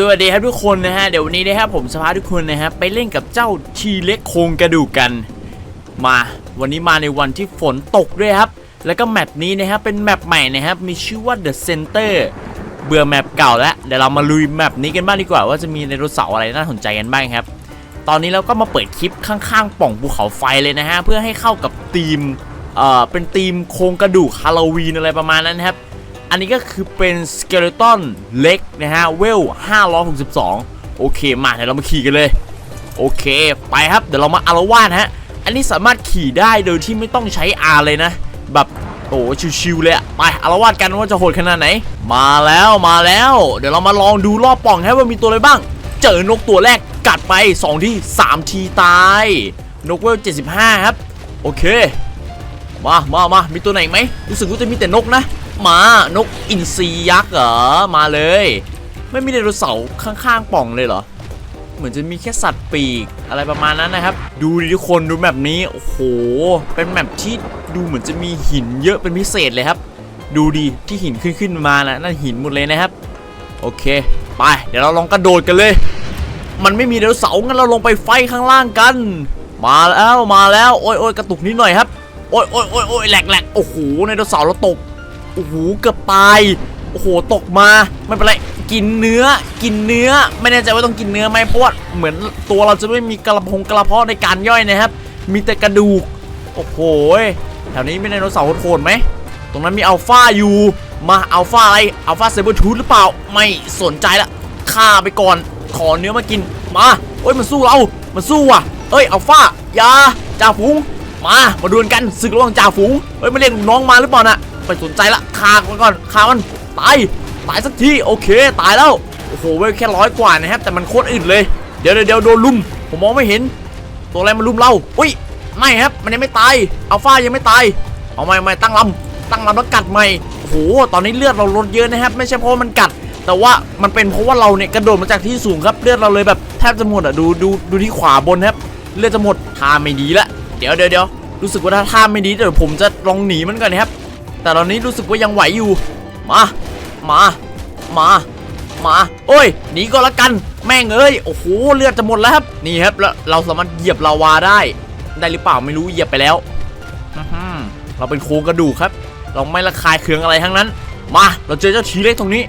สวัสดีครับทุกคนนะฮะเดี๋ยววันนี้นะครับผมจะพาทุกคนนะฮะไปเล่นกับเจ้าชีเล็กโครงกระดูกกัน มาวันนี้มาในวันที่ฝนตกด้วยครับ แล้วก็แมปนี้นะครับเป็นแมปใหม่นะครับมีชื่อว่า The Center เบื่อแมปเก่าแล้วเดี๋ยวเรามาลุยแมปนี้กันบ้างดีกว่า ว่าจะมีไดโนเสาร์อะไรน่าสนใจกันบ้างครับ ตอนนี้เราก็มาเปิดคลิปข้างๆ ป่องภูเขาไฟเลยนะฮะเพื่อให้เข้ากับธีมเอ่อเป็นธีมโครงกระดูกฮาโลวีนอะไรประมาณนั้นครับ อันนี้ก็คือเป็นสเกเลตันเล็กนะฮะ เวล 562 โอเค มาเดี๋ยวเรามาขี่กันเลย โอเค ไปครับ เดี๋ยวเรามาอารวาสฮะ อันนี้สามารถขี่ได้โดยที่ไม่ต้องใช้ R เลยนะ แบบโอ้ชิวๆเลยอะไปอารวาสกันว่าจะโหดขนาดไหน มาแล้วมาแล้ว เดี๋ยวเรามาลองดูรอบป่องให้ว่ามีตัวอะไรบ้าง เจอนกตัวแรกกัดไป 2 ที่ 3 ทีตาย นกเวล 75 ครับ โอเค มามามามีตัวไหนไหมรู้สึกว่าจะมีแต่นกนะ มา นกอินทรียักษ์เหรอ มาเลย ไม่มีไดโนเสาร์ข้างๆป่องเลยเหรอ เหมือนจะมีแค่สัตว์ปีกอะไรประมาณนั้นนะครับ ดูดิทุกคนดูแบบนี้ โอ้โห เป็นแบบที่ดูเหมือนจะมีหินเยอะเป็นพิเศษเลยครับ ดูดิที่หินขึ้นขึ้นมานะนั่นหินหมดเลยนะครับ โอเค ไป เดี๋ยวเราลองกระโดดกันเลย มันไม่มีไดโนเสาร์งั้นเราลงไปไฟข้างล่างกัน มาแล้วมาแล้ว โอ้ยโอ้ยกระตุกนิดหน่อยครับ โอ้ยโอ้ยโอ้ยโอ้ยแหลกแหลกโอ้โหไดโนเสาร์เราตก โอ้โหเกือบตายโอ้โหตกมาไม่เป็นไรกินเนื้อกินเนื้อ ไม่แน่ใจว่าต้องกินเนื้อไหมเพราะว่าเหมือนตัวเราจะไม่มีกระพงกระเพาะในการย่อยนะครับ มีแต่กระดูกโอ้โหแถวนี้ไมีไดโนเสาร์โหดๆไหมตรงนั้นมีอัลฟาอยู่มาอัลฟาอะไรอัลฟาเซเบอร์ทูธหรือเปล่าไม่สนใจละฆ่าไปก่อนขอเนื้อมากินมาโอ้ยมันสู้เรา มันสู้ว่ะเอ้ยอัลฟายาจ่าฝูงมา มาดวลกันศึกระหว่างจ่าฝูงเฮ้ยมันเรียกน้องมาหรือเปล่าน่ะ ไม่สนใจละฆ่ามันก่อนฆ่ามันตายตายสักทีโอเคตายแล้วโอ้โหเว้ยแค่ร้อยกว่านะครับแต่มันโคตรอึดเลยเดี๋ยวเดี๋ยวโดนลุมผมมองไม่เห็น ตัวอะไรมันลุมเราอุ้ยไม่ครับมันยังไม่ตายอัลฟายังไม่ตายเอาไม่ไม่ตั้งลำตั้งลำแล้วกัดใหม่โอ้โหตอนนี้เลือดเราลดเยอะนะครับ ไม่ใช่เพราะว่ามันกัด แต่ว่ามันเป็นเพราะว่าเราเนี่ยกระโดดมาจากที่สูงครับเลือดเราเลยแบบแทบจะหมดอะดูดูดูที่ขวาบนครับเลือดจะหมดท่าไม่ดีละเดี๋ยวเดี๋ยวเดี๋ยวรู้สึกว่าถ้าท่าไม่ดีเดี๋ยวผมจะลองหนีมันก่อนนะครับ แต่ตอนนี้รู้สึกว่ายังไหวอยู่ มา มา มา มา โอ้ย หนีก็แล้วกัน แม่งเอ้ย โอ้โห เลือดจะหมดแล้วครับ นี่ครับ แล้วเราสามารถเหยียบลาวาได้ ได้หรือเปล่าไม่รู้ เหยียบไปแล้ว เราเป็นโครงกระดูกครับ เราไม่ระคายเคืองอะไรทั้งนั้น มา เราเจอเจ้าทีเล็กตรงนี้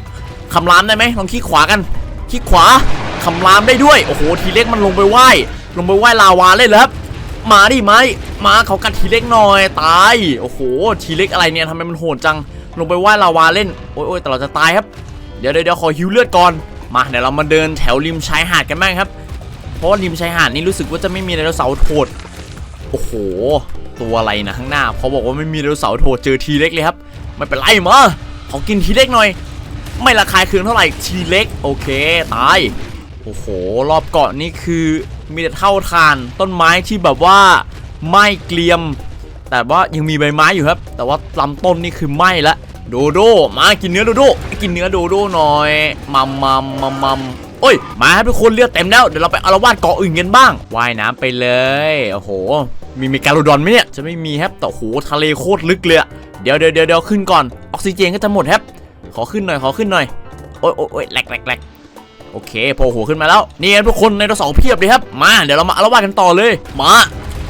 คำรามได้ไหมลองขี้ขวากัน ขี้ขวา คำรามได้ด้วย โอ้โห ทีเล็กมันลงไปไหว้ ลงไปไหว้ลาวาเลยเหรอครับ มาดิมาดิมาเขากัดทีเล็กหน่อยตาย โอ้โหทีเล็กอะไรเนี่ยทำไมมันโหดจัง ลงไปไหว้ลาวาเล่นโอ้ยโอ้ยแต่เราจะตายครับ เดี๋ยวเดี๋ยวขอฮิวเลือดก่อน มาเดี๋ยวเรามาเดินแถวริมชายหาดกันบ้างครับ เพราะริมชายหาดนี่รู้สึกว่าจะไม่มีไดโนเสาร์โหดโอ้โห ตัวอะไรนะข้างหน้าเขาบอกว่าไม่มีไดโนเสาร์โหดเจอทีเล็กเลยครับ ไม่เป็นไรมาขอกินทีเล็กหน่อย ไม่ระคายเคืองเท่าไหร่ทีเล็กโอเคตาย โอ้โห รอบเกาะนี่คือ มีแต่เท่าทานต้นไม้ที่แบบว่าไม่เกลียม แต่ว่ายังมีใบไม้อยู่ครับ แต่ว่าลำต้นนี่คือไหม้ละโดโดมากินเนื้อโดโดกินเนื้อโดโดหน่อยมัมมัมมัมมัมโอ้ยมาครับทุกคนเลือดเต็มแล้วเดี๋ยวเราไปอารวาสเกาะอื่นกันบ้างว่ายน้ำไปเลยโอ้โห มีเมกาโลดอนไหมเนี่ยจะไม่มีครับแต่โอ้โหทะเลโคตรลึกเลยเดี๋ยวเดี๋ยวเดี๋ยวขึ้นก่อนออกซิเจนก็จะหมดครับขอขึ้นหน่อยขอขึ้นหน่อยโอ้ยโอ้ยโอ้ยแหลกแหลกแหลก โอเคโผล่หัวขึ้นมาแล้วนี่ครับทุกคนในตัวสองเพียบเลยครับ มาเดี๋ยวเรามาอารวาสกันต่อเลย มา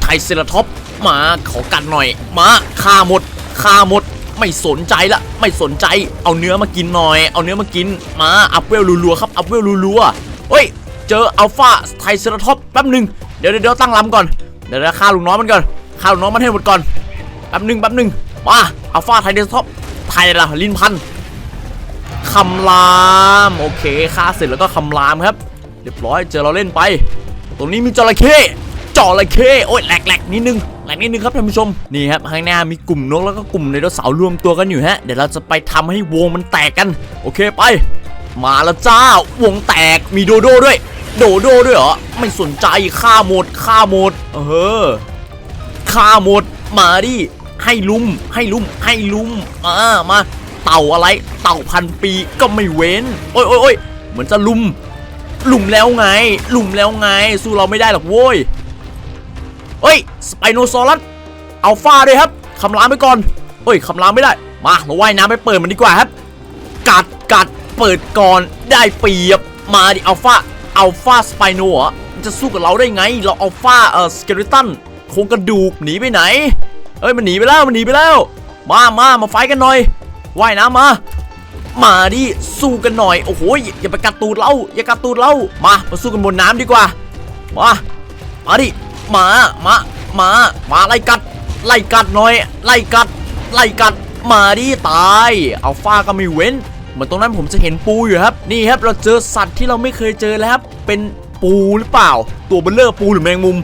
ไทเซราท็อปมาขอกัดหน่อย มาฆ่าหมดฆ่าหมด ไม่สนใจละไม่สนใจเอาเนื้อมากินหน่อย เอาเนื้อมากิน มาอัพเวลรัวๆครับอัพเวลรัวๆเฮ้ยเจออัลฟาไทเซราท็อปแป๊บหนึ่งเดี๋ยวเดี๋ยวตั้งลำก่อนเดี๋ยวเดี๋ยวฆ่าลุงน้อยมันก่อนฆ่าลุงน้อยมันให้หมดก่อนแป๊บหนึ่งแป๊บหนึ่งมาอัลฟาไทเซราท็อปไทรละลินพัน คำรามโอเคฆ่าเสร็จแล้วก็คำรามครับ เรียบร้อยเจอเราเล่นไป ตรงนี้มีจระเข้จระเข้โอ้ยแหลกๆนิดนึงแหลกนิดนึงครับท่านผู้ชมนี่ครับข้างหน้ามีกลุ่มนกแล้วก็กลุ่มไดโนเสาร์รวมตัวกันอยู่ฮะเดี๋ยวเราจะไปทำให้วงมันแตกกัน โอเคไป มาแล้วจ้าวงแตกมีโดโด้ด้วย โดโด้ด้วยเหรอไม่สนใจฆ่าหมดฆ่าหมดเออฆ่าหมดมาดิให้ลุมให้ลุมให้ลุมมามา เต่าอะไร เต่าพันปีก็ไม่เว้น โอ้ยโอ้ยโอ้ยเหมือนจะลุม ลุมแล้วไง ลุมแล้วไง สู้เราไม่ได้หรอกโว้ยเฮ้ย สไปโนซอรัสอัลฟาด้วยครับคำรามไปก่อนเฮ้ยคำรามไม่ได้ มาเราว่ายน้ำไปเปิดมันดีกว่าครับ กัดกัดเปิดก่อนได้เปรียบ มาดิอัลฟาอัลฟาสไปโนอมันจะสู้กับเราได้ไง เราอัลฟาเอ่อสเกเลตันโครงกระดูกหนีไปไหน เอ้ยมันหนีไปแล้วมันหนีไปแล้ว มามามาไฟกันหน่อย ว่ายน้ำมา มาดิสู้กันหน่อยโอ้โหอย่าอย่าไปกัดตูดเราอย่ากัดตูดเรามามาสู้กันบนน้ำดีกว่ามามาดิมามามามาไล่กัด ไล่กัดหน่อย ไล่กัด ไล่กัดมาดิตายอัลฟาก็ไม่เว้นเหมือนตรงนั้นผมจะเห็นปูอยู่ครับ นี่ครับเราเจอสัตว์ที่เราไม่เคยเจอแล้วครับเป็นปูหรือเปล่า ตัวเบลเลอร์ปูหรือแมงมุม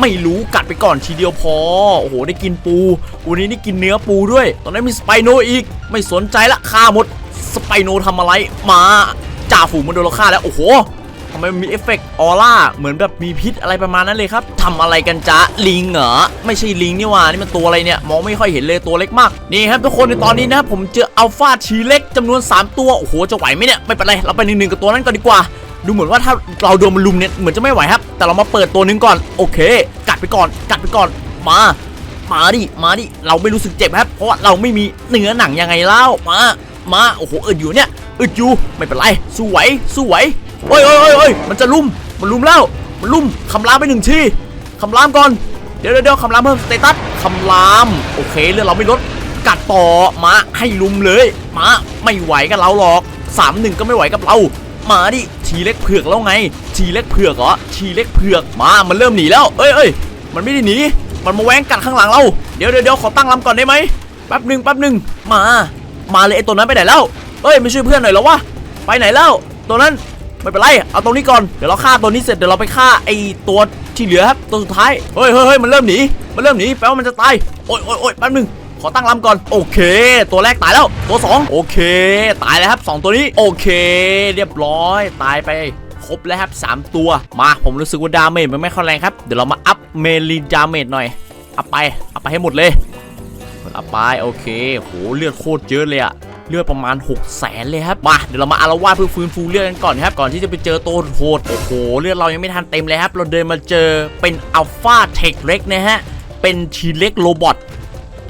ไม่รู้กัดไปก่อนทีเดียวพอ โอ้โห ได้กินปู วันนี้ได้กินเนื้อปูด้วย ตอนนั้นมีสไปโนอีก ไม่สนใจละฆ่าหมด สไปโนทำอะไร มาจ่าฝูงมันโดนเราฆ่าแล้ว โอ้โหทำไมมันมีเอฟเฟกต์ออร่า เหมือนแบบมีพิษอะไรประมาณนั้นเลยครับทำอะไรกันจ๊ะ ลิงเหรอ ไม่ใช่ลิงนี่ว่านี่มันตัวอะไรเนี่ย มองไม่ค่อยเห็นเลยตัวเล็กมาก นี่ครับทุกคนในตอนนี้นะครับผมเจออัลฟาทีเล็กจำนวน 3 ตัว โอ้โห จะไหวไหมเนี่ย ไม่เป็นไร เราไปหนึ่งๆกับตัวนั้นก่อนดีกว่า ดูเหมือนว่าถ้าเราโดนมันลุมเนี่ยเหมือนจะไม่ไหวครับ แต่เรามาเปิดตัวหนึงก่อนโอเค กัดไปก่อน กัดไปก่อนมามาดิมาดิเราไม่รู้สึกเจ็บครับ เพราะว่าเราไม่มีเนื้อหนังยังไงเล่ามามาโอ้โหอึดอยู่เนี่ยอึดอยู่ไม่เป็นไรสู้ไหวสู้ไหวโอ้ยโอ้ยโอ้ยโอ้ยมันจะลุมมันลุมแล้วมันลุมคำรามไปหนึ่งทีคำรามก่อนเดี๋ยวเดี๋ยวเดี๋ยวคำรามเพิ่มสเตตัสคำรามโอเคเรื่องเราไม่ลดกัดต่อมาให้ลุมเลยมาไม่ไหวกับเราหรอกสามหนึ่งก็ไม่ไหวกับเรา มาดิทีเล็กเผือกแล้วไง ทีเล็กเผือกเหรอทีเล็กเผือกมา มันเริ่มหนีแล้วเอ้ยเอ้ยมันไม่ได้หนีมันมาแว้งกัดข้างหลังเราเดี๋ยวเดี๋ยวขอตั้งลำก่อนได้ไหมแป๊บหนึ่งแป๊บหนึ่งมา มาเลยไอ้ตัวนั้นไปไหนแล้วเอ้ยไม่ช่วยเพื่อนหน่อยหรอวะไปไหนแล้ว ตัวนั้นไม่เป็นไรเอาตรงนี้ก่อนเดี๋ยวเราฆ่าตัวนี้เสร็จเดี๋ยวเราไปฆ่าไอ้ตัวที่เหลือครับตัวสุดท้ายเฮ้ยเฮ้ยเฮ้ยมันเริ่มหนีมันเริ่มหนีแปลว่ามันจะตายโอ้ยโอ้ยโอ้ยแป๊บหนึง ขอตั้งลำก่อน โอเค ตัวแรกตายแล้ว ตัวสองโอเค ตายแล้วครับสองตัวนี้ โอเค เรียบร้อย ตายไปครบแล้วครับสามตัว มา ผมรู้สึกว่าดาเมจมันไม่ค่อยแรงครับ เดี๋ยวเรามาอัพเมลีดาเมจหน่อย อัพไป อัพไปให้หมดเลยอัพไป โอเค โห เลือดโคตรเยอะเลยอะเลือดประมาณ 6 0แสนเลยครับ มา เดี๋ยวเรามาอารวาสเพื่อฟื้นฟูเลือดกันก่อนครับ ก่อนที่จะไปเจอตัวโหด โอ้โห เลือดเรายังไม่ทันเต็มเลยครับ เราเดินมาเจอเป็นอัลฟาเทคเล็กนะฮะ เป็นทีเล็กโรบอท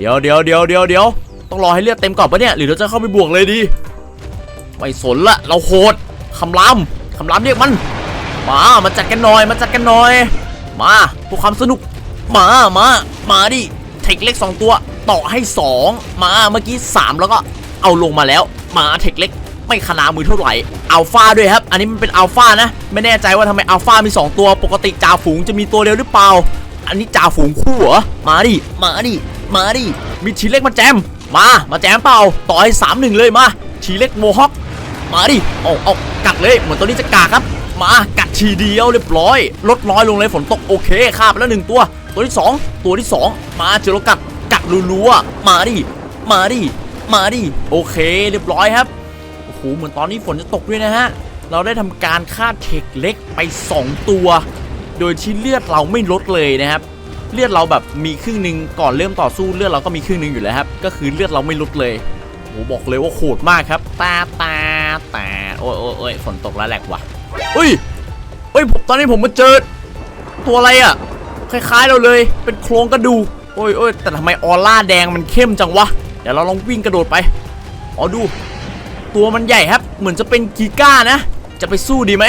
ดี๋ยวเดี๋ยวเดี๋ยวเดี๋ยวเดี๋ยวต้องรอให้เลือดเต็มก่อนปะเนี่ยหรือเราจะเข้าไปบวกเลยดี ไม่สนละเราโหดคำรามคำรามเรียกมัน มามาจัดกันหน่อยมาจัดกันหน่อย มาเพื่อความสนุกมามามาดิเทคเล็ก2ตัวต่อให้2มาเมื่อกี้3แล้วก็เอาลงมาแล้ว มาเทคเล็กไม่ขนามือเท่าไหร่อัลฟาด้วยครับ อันนี้มันเป็นอัลฟานะ ไม่แน่ใจว่าทำไมอัลฟามี 2 ตัว ปกติจ่าฝูงจะมีตัวเดียวหรือเปล่า อันนี้จ่าฝูงคู่เหรอ มาดิ มาดิ มาดิ มีทีเล็กมาแจม มา มาแจมเปล่า ต่อให้3 1เลยมาทีเล็กโมฮอค มาดิเอาเอากัดเลย เหมือนตัวนี้จะกาครับ มา กัดทีเดียวเรียบร้อย ลดน้อยลงเลยฝนตกโอเคฆ่าไปแล้วหนึ่งตัว ตัวที่สองตัวที่สองมาเจอเรกัด กัดรัวๆ มาดิ มาดิ มาดิ โอเค เรียบร้อยครับ โอ้โห เหมือนตอนนี้ฝนจะตกด้วยนะฮะ เราได้ทำการฆ่าเทคเล็กไป 2 ตัว โดยที่เลือดเราไม่ลดเลยนะครับ เลือดเราแบบมีครึ่งหนึ่งก่อนเริ่มต่อสู้เลือดเราก็มีครึ่งหนึ่งอยู่แล้วครับ ก็คือเลือดเราไม่ลดเลยโอ้โหบอกเลยว่าโหดมากครับตาตาตาโอ้ยโอ้ยโอ้ยฝนตกแล้วแหลกว่ะเฮ้ยเฮ้ยผมตอนนี้ผมมาเจอ ตัวอะไรอะ คล้ายๆเราเลย เป็นโครงกระดูกโอ้ยโอ้ยแต่ทำไมออร่าแดงมันเข้มจังวะ เดี๋ยวเราลองวิ่งกระโดดไป อ๋อดู ตัวมันใหญ่ครับ เหมือนจะเป็นกีก้านะ จะไปสู้ดีไหม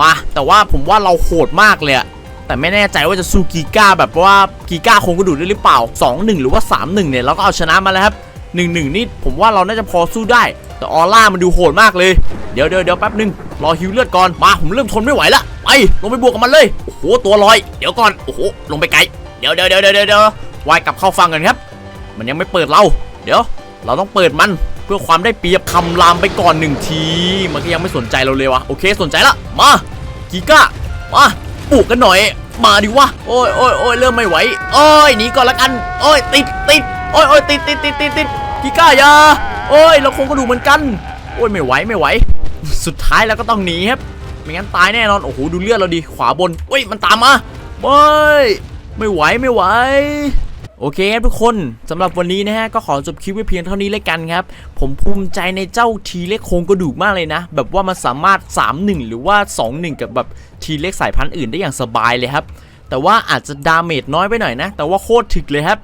มา แต่ว่าผมว่าเราโหดมากเลยอะ แต่ไม่แน่ใจว่าจะสู้กีก้าแบบว่ากีก้าคงกระดูกได้หรือเปล่า 2-1 หรือว่า 3-1 เนี่ยเราก็เอาชนะมาแล้วครับ1-1นี่ผมว่าเราน่าจะพอสู้ได้ แต่ออร่ามันดูโหดมากเลย เดี๋ยวเดี๋ยวเดี๋ยวแป๊บหนึ่งรอฮิวเลือดก่อนมาผมเริ่มทนไม่ไหวละไปลงไปบวกกับมันเลยโอ้โหตัวลอยเดี๋ยวก่อนโอ้โหลงไปไกลเดี๋ยวเดี๋ยวเดี๋ยวเดี๋ยวเดี๋ยววายกลับเข้าฟังกันครับ มันยังไม่เปิดเรา เดี๋ยว เราต้องเปิดมันเพื่อความได้เปรียบคำรามไปก่อนหนึ่งที มันก็ยังไม่สนใจเราเลยวะโอเคสนใจละมากีก้ามา ปลูกกันหน่อย มาดิวะโอ้ยโอ้ยโอ้ยเริ่มไม่ไหวโอ้ยหนีก่อนละกันโอ้ยติดติดโอ้ยโอ้ยติดติดติดติดติดกีก้ายาโอ้ยเราคงกระดูกเหมือนกันโอ้ยไม่ไหวไม่ไหว สุดท้ายแล้วก็ต้องหนีครับไม่งั้นตายแน่นอนโอ้โหดูเลือดเราดิขวาบนเฮ้ยมันตามมาไม่ไม่ไหวไม่ไหว โอเคครับทุกคนสำหรับวันนี้นะฮะก็ขอจบคลิปไว้เพียงเท่านี้เลยกันครับ ผมภูมิใจในเจ้าทีเล็กโครงกระดูกมากเลยนะ แบบว่ามันสามารถ 3-1 หรือว่า 2-1 กับแบบทีเล็กสายพันธุ์อื่นได้อย่างสบายเลยครับ แต่ว่าอาจจะดาเมจน้อยไปหน่อยนะ แต่ว่าโคตรถึกเลยครับ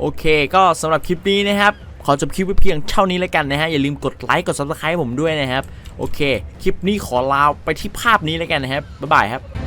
โอเค ก็สำหรับคลิปนี้นะครับ ขอจบคลิปไว้เพียงเท่านี้แล้วกันนะฮะอย่าลืมกดไลค์กด subscribe ผมด้วยนะครับโอเค คลิปนี้ขอลาไปที่ภาพนี้แล้วกันนะครับบ๊ายบายครับ